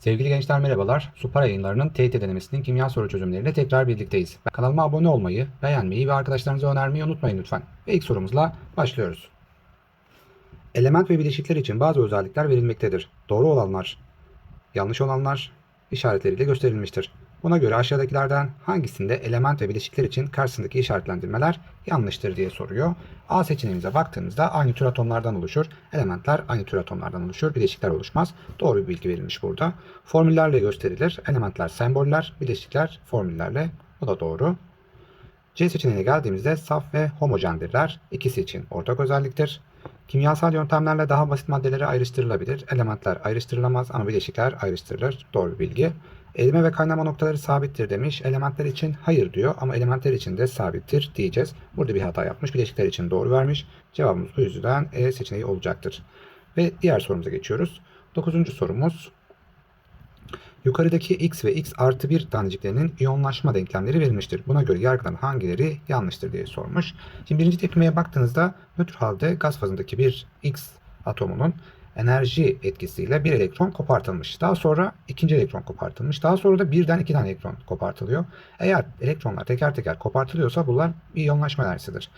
Sevgili gençler merhabalar. Supara yayınlarının TYT denemesinin kimya soru çözümleriyle tekrar birlikteyiz. Kanalıma abone olmayı, beğenmeyi ve arkadaşlarınıza önermeyi unutmayın lütfen. Ve ilk sorumuzla başlıyoruz. Element ve bileşikler için bazı özellikler verilmektedir. Doğru olanlar, yanlış olanlar işaretleriyle gösterilmiştir. Buna göre aşağıdakilerden hangisinde element ve bileşikler için karşısındaki işaretlendirmeler yanlıştır diye soruyor. A seçeneğimize baktığımızda aynı tür atomlardan oluşur. Elementler aynı tür atomlardan oluşur. Bileşikler oluşmaz. Doğru bir bilgi verilmiş burada. Formüllerle gösterilir. Elementler semboller, bileşikler formüllerle. Bu da doğru. C seçeneğine geldiğimizde saf ve homojendirler. İkisi için ortak özelliktir. Kimyasal yöntemlerle daha basit maddelere ayrıştırılabilir. Elementler ayrıştırılamaz ama bileşikler ayrıştırılır. Doğru bilgi. Erime ve kaynama noktaları sabittir demiş. Elementler için hayır diyor ama elementler için de sabittir diyeceğiz. Burada bir hata yapmış. Bileşikler için doğru vermiş. Cevabımız bu yüzden E seçeneği olacaktır. Ve diğer sorumuza geçiyoruz. Dokuzuncu sorumuz. Yukarıdaki x ve x artı 1 taneciklerinin iyonlaşma denklemleri verilmiştir. Buna göre yargıdan hangileri yanlıştır diye sormuş. Şimdi birinci tepkimeye baktığınızda nötr halde gaz fazındaki bir x atomunun enerji etkisiyle bir elektron kopartılmış. Daha sonra ikinci elektron kopartılmış. Daha sonra da birden iki tane elektron kopartılıyor. Eğer elektronlar teker teker kopartılıyorsa bunlar bir iyonlaşma enerjisidir.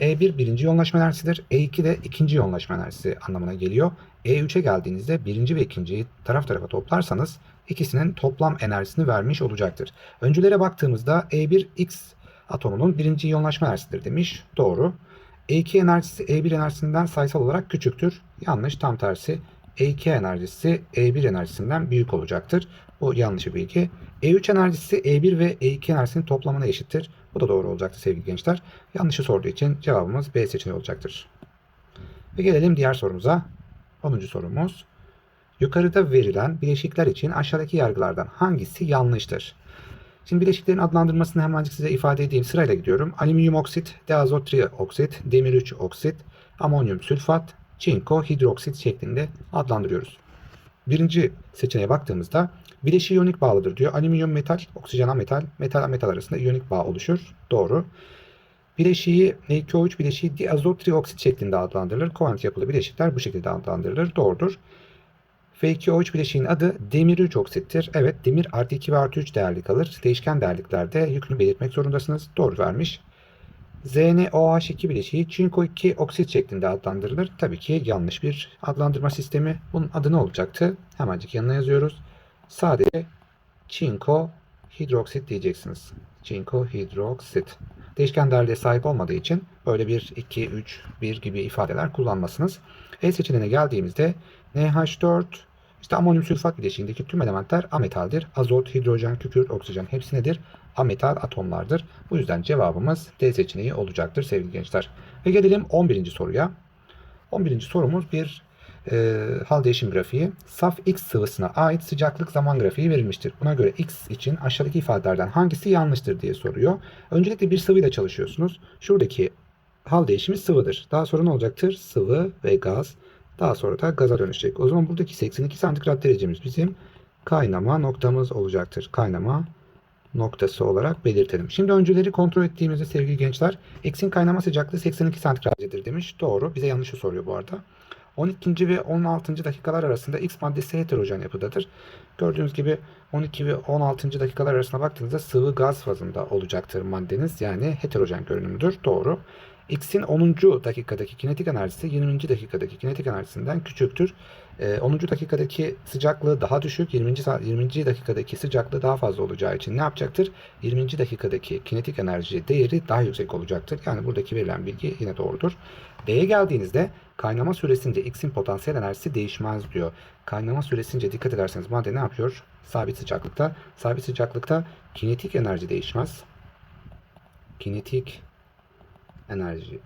E1 birinci iyonlaşma enerjisidir. E2 de ikinci iyonlaşma enerjisi anlamına geliyor. E3'e geldiğinizde birinci ve ikinciyi taraf tarafa toplarsanız ikisinin toplam enerjisini vermiş olacaktır. Öncülere baktığımızda E1X atomunun birinci iyonlaşma enerjisidir demiş. Doğru. E2 enerjisi E1 enerjisinden sayısal olarak küçüktür. Yanlış tam tersi. E2 enerjisi E1 enerjisinden büyük olacaktır. Bu yanlış bir bilgi. E3 enerjisi E1 ve E2 enerjisinin toplamına eşittir. Bu da doğru olacaktır sevgili gençler. Yanlışı sorduğu için cevabımız B seçeneği olacaktır. Ve gelelim diğer sorumuza. 10. sorumuz. Yukarıda verilen bileşikler için aşağıdaki yargılardan hangisi yanlıştır? Şimdi bileşiklerin adlandırmasını hemencik size ifade edeyim. Sırayla gidiyorum. Alüminyum oksit, diazot trioksit, demir 3 oksit, amonyum sülfat, çinko hidroksit şeklinde adlandırıyoruz. Birinci seçeneğe baktığımızda bileşiği iyonik bağlıdır diyor. Alüminyum metal, oksijen metal, metal metal arasında iyonik bağ oluşur. Doğru. Bileşiği NiCO3 bileşiği diazot trioksit şeklinde adlandırılır. Kovalent yapılı bileşikler bu şekilde adlandırılır. Doğrudur. F2O3 bileşiğin adı demir 3 oksittir. Evet demir artı 2 ve artı 3 değerli kalır. Değişken değerliklerde yükünü belirtmek zorundasınız. Doğru vermiş. ZnOH2 bileşiği çinko 2 oksit şeklinde adlandırılır. Tabii ki yanlış bir adlandırma sistemi. Bunun adı ne olacaktı? Hemencik yanına yazıyoruz. Sadece çinko hidroksit diyeceksiniz. Çinko hidroksit. Değişken değerliğe sahip olmadığı için böyle 1, 2, 3, 1 gibi ifadeler kullanmasınız. E seçeneğine geldiğimizde NH4 işte amonyum sülfat bileşiğindeki tüm elementler ametaldir. Azot, hidrojen, kükürt, oksijen hepsi nedir? Ametal atomlardır. Bu yüzden cevabımız D seçeneği olacaktır sevgili gençler. Ve gelelim 11. soruya. 11. sorumuz bir e, hal değişim grafiği. Saf X sıvısına ait sıcaklık zaman grafiği verilmiştir. Buna göre X için aşağıdaki ifadelerden hangisi yanlıştır diye soruyor. Öncelikle bir sıvıyla çalışıyorsunuz. Şuradaki hal değişimi sıvıdır. Daha sonra ne olacaktır? Sıvı ve gaz. Daha sonra da gaza dönüşecek. O zaman buradaki 82 santigrat derecemiz bizim kaynama noktamız olacaktır. Kaynama noktası olarak belirtelim. Şimdi öncüleri kontrol ettiğimizde sevgili gençler X'in kaynama sıcaklığı 82 santigrat derecedir demiş. Doğru. Bize yanlışı soruyor bu arada. 12. ve 16. dakikalar arasında X maddesi heterojen yapıdadır. Gördüğünüz gibi 12 ve 16. dakikalar arasına baktığınızda sıvı gaz fazında olacaktır maddeniz. Yani heterojen görünümüdür. Doğru. X'in 10. dakikadaki kinetik enerjisi 20. dakikadaki kinetik enerjisinden küçüktür. 10. dakikadaki sıcaklığı daha düşük, 20. 20. dakikadaki sıcaklığı daha fazla olacağı için ne yapacaktır? 20. dakikadaki kinetik enerji değeri daha yüksek olacaktır. Yani buradaki verilen bilgi yine doğrudur. D'ye geldiğinizde kaynama süresince X'in potansiyel enerjisi değişmez diyor. Kaynama süresince dikkat ederseniz madde ne yapıyor? Sabit sıcaklıkta. Sabit sıcaklıkta kinetik enerji değişmez. Kinetik enerji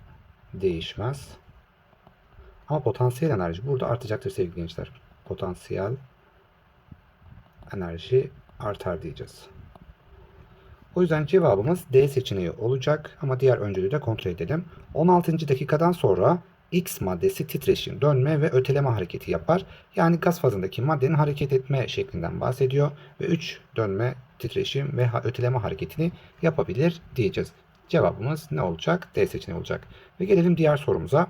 değişmez. Ama potansiyel enerji burada artacaktır sevgili gençler. Potansiyel enerji artar diyeceğiz. O yüzden cevabımız D seçeneği olacak ama diğer öncülüğü de kontrol edelim. 16. dakikadan sonra X maddesi titreşim, dönme ve öteleme hareketi yapar. Yani gaz fazındaki maddenin hareket etme şeklinden bahsediyor ve 3 dönme, titreşim ve öteleme hareketini yapabilir diyeceğiz. Cevabımız ne olacak? D seçeneği olacak. Ve gelelim diğer sorumuza.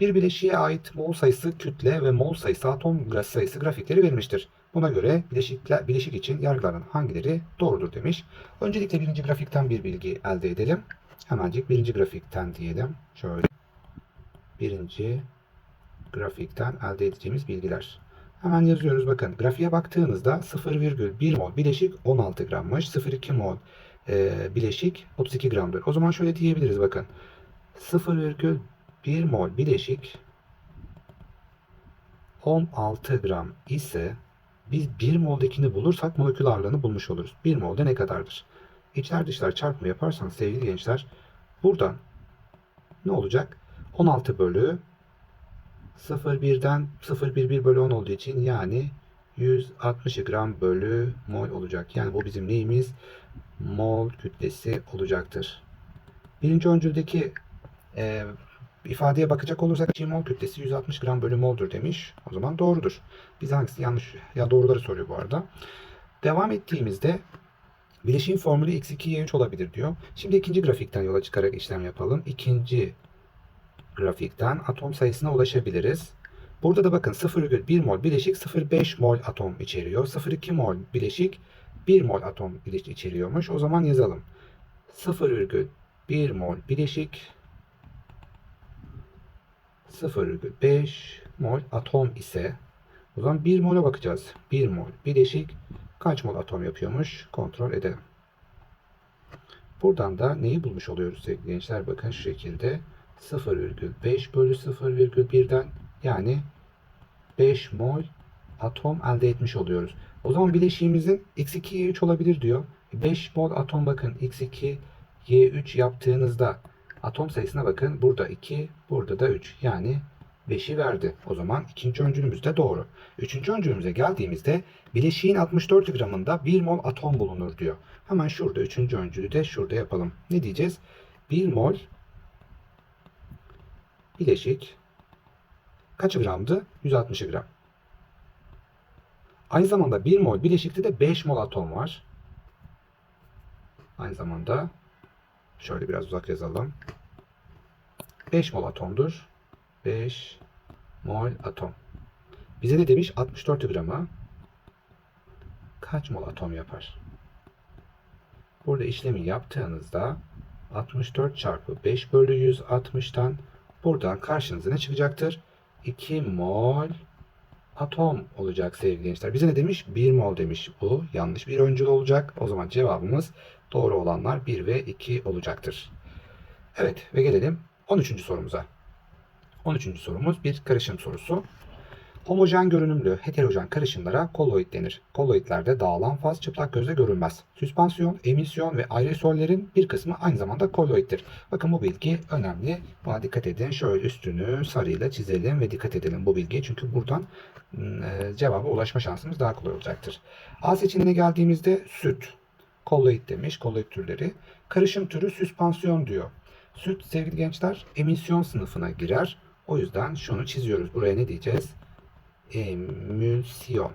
Bir bileşiğe ait mol sayısı kütle ve mol sayısı atom sayısı grafikleri verilmiştir. Buna göre bileşikler, bileşik için yargıların hangileri doğrudur demiş. Öncelikle birinci grafikten bir bilgi elde edelim. Hemencik birinci grafikten diyelim. Şöyle. Birinci grafikten elde edeceğimiz bilgiler. Hemen yazıyoruz bakın. Grafiğe baktığınızda 0,1 mol bileşik 16 grammış. 0,2 mol e, bileşik 32 gramdır. O zaman şöyle diyebiliriz bakın. 0,1 mol bileşik 16 gram ise biz 1 moldekini bulursak molekül ağırlığını bulmuş oluruz. 1 molde ne kadardır? İçler dışlar çarpımı yaparsanız sevgili gençler buradan ne olacak? 16 bölü 0,1'den 0,11 bölü 10 olduğu için yani 160 gram bölü mol olacak. Yani bu bizim neyimiz? Mol kütlesi olacaktır. Birinci öncüldeki e, ifadeye bakacak olursak G mol kütlesi 160 gram bölü moldur demiş. O zaman doğrudur. Biz hangisi yanlış ya doğruları soruyor bu arada. Devam ettiğimizde bileşiğin formülü x2y3 olabilir diyor. Şimdi ikinci grafikten yola çıkarak işlem yapalım. İkinci grafikten atom sayısına ulaşabiliriz. Burada da bakın 0,1 mol bileşik 0,5 mol atom içeriyor. 0,2 mol bileşik 1 mol atom içeriyormuş. O zaman yazalım. 0,1 mol bileşik 0,5 mol atom ise o zaman 1 mol'a bakacağız. 1 mol bileşik kaç mol atom yapıyormuş kontrol edelim. Buradan da neyi bulmuş oluyoruz sevgili gençler? Bakın şu şekilde 0,5 bölü 0,1'den yani 5 mol atom elde etmiş oluyoruz. O zaman bileşiğimizin x2y3 olabilir diyor. 5 mol atom bakın x2 y3 yaptığınızda atom sayısına bakın. Burada 2, burada da 3. Yani 5'i verdi. O zaman ikinci öncülümüz de doğru. Üçüncü öncülümüze geldiğimizde bileşiğin 64 gramında 1 mol atom bulunur diyor. Hemen şurada üçüncü öncülü de şurada yapalım. Ne diyeceğiz? 1 mol bileşik kaç gramdı? 160 gram. Aynı zamanda 1 mol bileşikte de 5 mol atom var. Aynı zamanda şöyle biraz uzak yazalım. 5 mol atomdur. 5 mol atom. Bize ne demiş? 64 gramı kaç mol atom yapar? Burada işlemi yaptığınızda 64 çarpı 5 bölü 160'tan buradan karşınıza ne çıkacaktır? 2 mol atom olacak sevgili gençler. Bize ne demiş? 1 mol demiş. Bu yanlış bir öncül olacak. O zaman cevabımız doğru olanlar 1 ve 2 olacaktır. Evet ve gelelim 13. sorumuza. 13. sorumuz bir karışım sorusu. Homojen görünümlü heterojen karışımlara kolloid denir. Kolloidlerde dağılan faz çıplak gözle görülmez. Süspansiyon, emisyon ve aerosollerin bir kısmı aynı zamanda kolloiddir. Bakın bu bilgi önemli. Buna dikkat edin. Şöyle üstünü sarıyla çizelim ve dikkat edelim bu bilgiye. Çünkü buradan e, cevaba ulaşma şansımız daha kolay olacaktır. A seçeneğine geldiğimizde süt, kolloid demiş, kolloid türleri. Karışım türü süspansiyon diyor. Süt sevgili gençler emisyon sınıfına girer. O yüzden şunu çiziyoruz. Buraya ne diyeceğiz? Emülsiyon.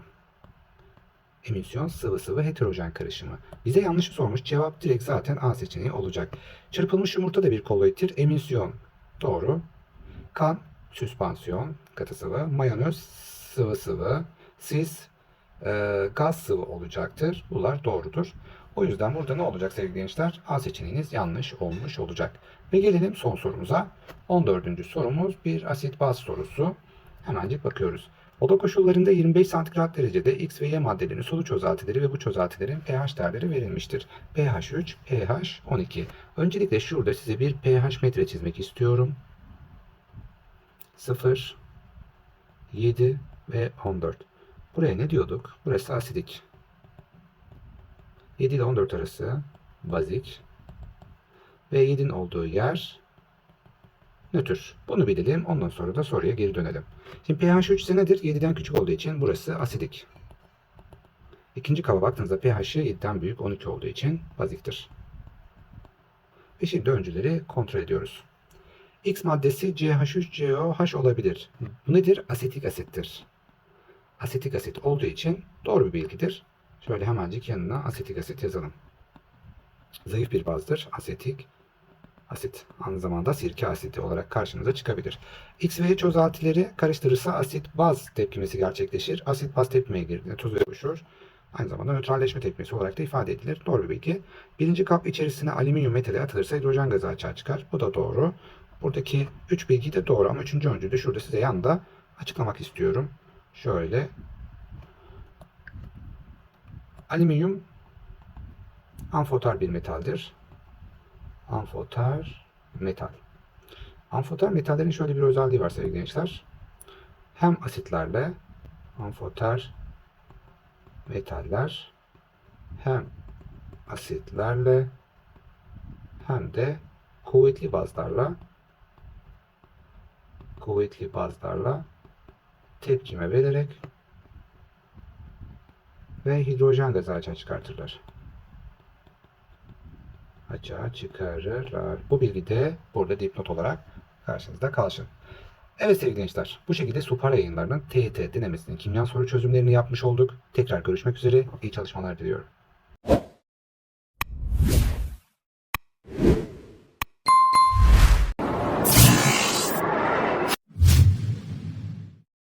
Emülsiyon sıvı sıvı heterojen karışımı. Bize yanlış sormuş. Cevap direkt zaten A seçeneği olacak. Çırpılmış yumurta da bir kolloidtir. Emülsiyon. Doğru. Kan süspansiyon katı sıvı. Mayonez sıvı sıvı. Sis e, gaz sıvı olacaktır. Bunlar doğrudur. O yüzden burada ne olacak sevgili gençler? A seçeneğiniz yanlış olmuş olacak. Ve gelelim son sorumuza. 14. sorumuz bir asit baz sorusu. Hemencik bakıyoruz. Oda koşullarında 25 santigrat derecede X ve Y maddelerinin solu çözeltileri ve bu çözeltilerin pH değerleri verilmiştir. pH 3, pH 12. Öncelikle şurada size bir pH metre çizmek istiyorum. 0, 7 ve 14. Buraya ne diyorduk? Burası asidik. 7 ile 14 arası bazik. Ve 7'nin olduğu yer nötr. Bunu bilelim. Ondan sonra da soruya geri dönelim. Şimdi pH 3 ise nedir? 7'den küçük olduğu için burası asidik. İkinci kaba baktığınızda pH'i 7'den büyük 12 olduğu için baziktir. Ve şimdi öncüleri kontrol ediyoruz. X maddesi CH3COH olabilir. Bu nedir? Asetik asittir. Asetik asit olduğu için doğru bir bilgidir. Şöyle hemencik yanına asetik asit yazalım. Zayıf bir bazdır. Asetik asit. Aynı zamanda sirke asidi olarak karşınıza çıkabilir. X ve H çözeltileri karıştırırsa asit baz tepkimesi gerçekleşir. Asit baz tepkimeye girdiğinde tuzu oluşur. Aynı zamanda nötralleşme tepkimesi olarak da ifade edilir. Doğru bir bilgi. Birinci kap içerisine alüminyum metali atılırsa hidrojen gazı açığa çıkar. Bu da doğru. Buradaki üç bilgi de doğru ama üçüncü öncülü de şurada size yanda açıklamak istiyorum. Şöyle. Alüminyum amfoter bir metaldir. Amfoter metal. Amfoter metallerin şöyle bir özelliği var sevgili gençler. Hem asitlerle amfoter metaller hem asitlerle hem de kuvvetli bazlarla kuvvetli bazlarla tepkime vererek ve hidrojen gazı açığa çıkartırlar. Açığa çıkarırlar. Bu bilgi de burada dipnot olarak karşınızda kalsın. Evet sevgili gençler, bu şekilde Supara yayınlarının TET denemesinin kimya soru çözümlerini yapmış olduk. Tekrar görüşmek üzere, iyi çalışmalar diliyorum.